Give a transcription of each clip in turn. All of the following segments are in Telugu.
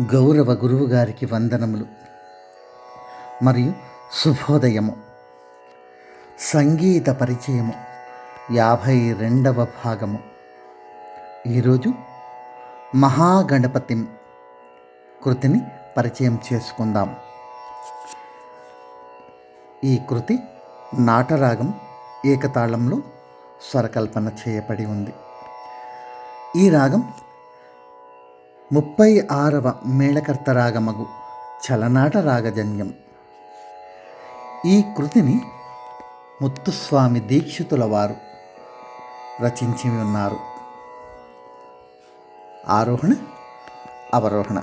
గౌరవ గురువు గారికి వందనములు. మరియు శుభోదయము. సంగీత పరిచయము యాభై రెండవ భాగము. ఈరోజు మహాగణపతి కృతిని పరిచయం చేసుకుందాం. ఈ కృతి నాటరాగం ఏకతాళంలో స్వరకల్పన చేయబడి ఉంది. ఈ రాగం ముప్పై ఆరవ మేళకర్త రాగమగు చలనాట రాగజన్యం ఈ కృతిని ముత్తుస్వామి దీక్షితుల వారు రచించి ఉన్నారు. ఆరోహణ అవరోహణ.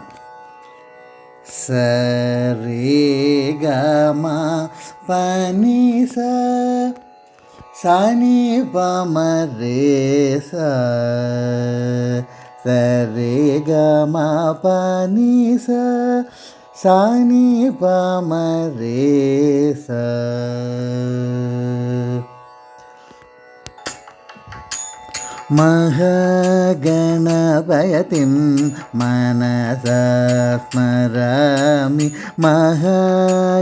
సరే గమా పని సని పమ రే స சரே கமா பானி ச சானி பாமரே ச മഹാഗണപയതിം മനസസ്മരാമി മഹാഗണപയതിം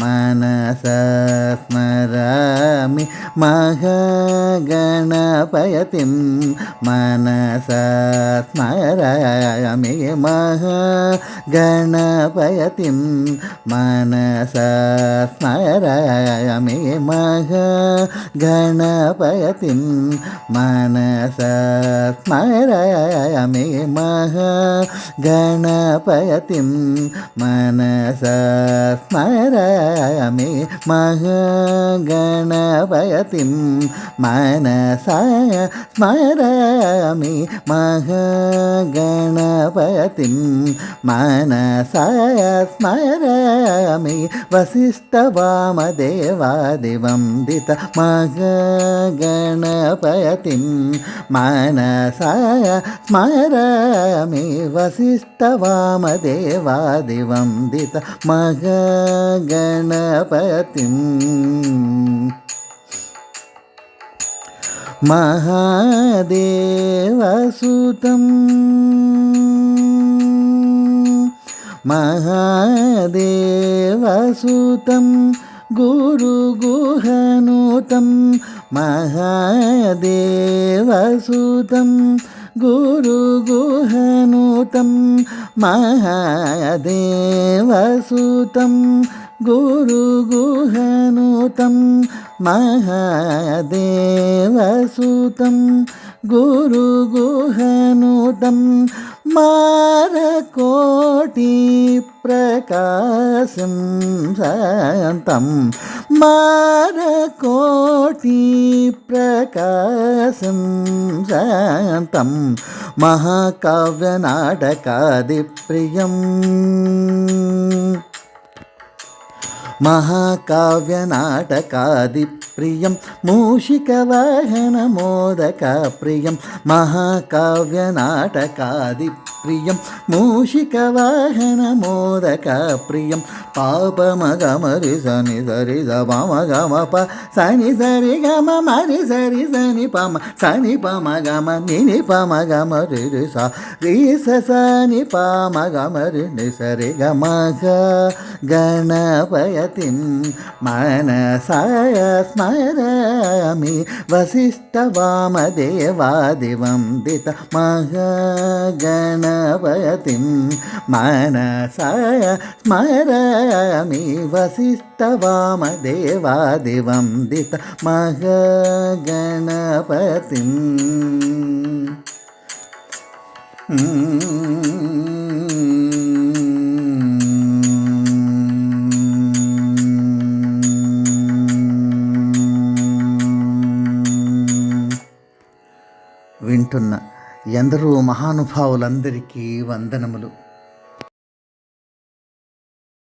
മനസസ്മരാമി മഹാഗണപയതിം മനസസ്മരാമി മഹാഗണപയതിം മനസസ്മരാമി മഹാഗണപയ പിൻ മനസ സ്മരമേ മഹ ഗണപയത്തിൻ മനസ സ്മരമേ മഹ ഗണപയത്തിൻ മനസ സ്മരമേ മഹ ഗണപയത്തിൻ മനസ സ്മരമേ വസിഷ്ഠവാമദേവാദിവന്ദിത മഹ ഗണ ഗണപതിം മനസ സ്മരമേ വസിഷ്ഠവാമദേവാദിവന്ദിത മഹാഗണപതിം മഹാദേവസുതം മഹാദേവസുതം गुरुगुहनुतं महादेवसुतं गुरुगुहनुतं महादेवसुतं गुरुगुहनुतं महादेवसुतं गुरुगुहनुतं మారకోటి ప్రకాశం శాంతం మారకోటి ప్రకాశం శాంతం మహాకావ్య నాటకాది ప్రియం మహాకావ్య నాటకాది ప్రియం. మూషికవాహన మోదక ప్రియం. మహాకావ్య నాటకాది ప్రియం మూషికవాహన మోదక ప్రియం పాప మగ మరి సని సరి గమ గమ ప సని సరి గమ మరి సరి సని పమ సని పమ గమ నిని పమ గమ రి స రి సని పమ గమ రి సరి గమ గణపయతిం మనసాయ స్మరామి వసిష్ఠ వామదేవాదివందిత మహా గణ లీలావతిం మనసా స్మరమి వసిష్ఠవామదేవాదివందిత మహాగణపతిం. వింటున్నా. ఎందరో మహానుభావులందరికీ వందనములు.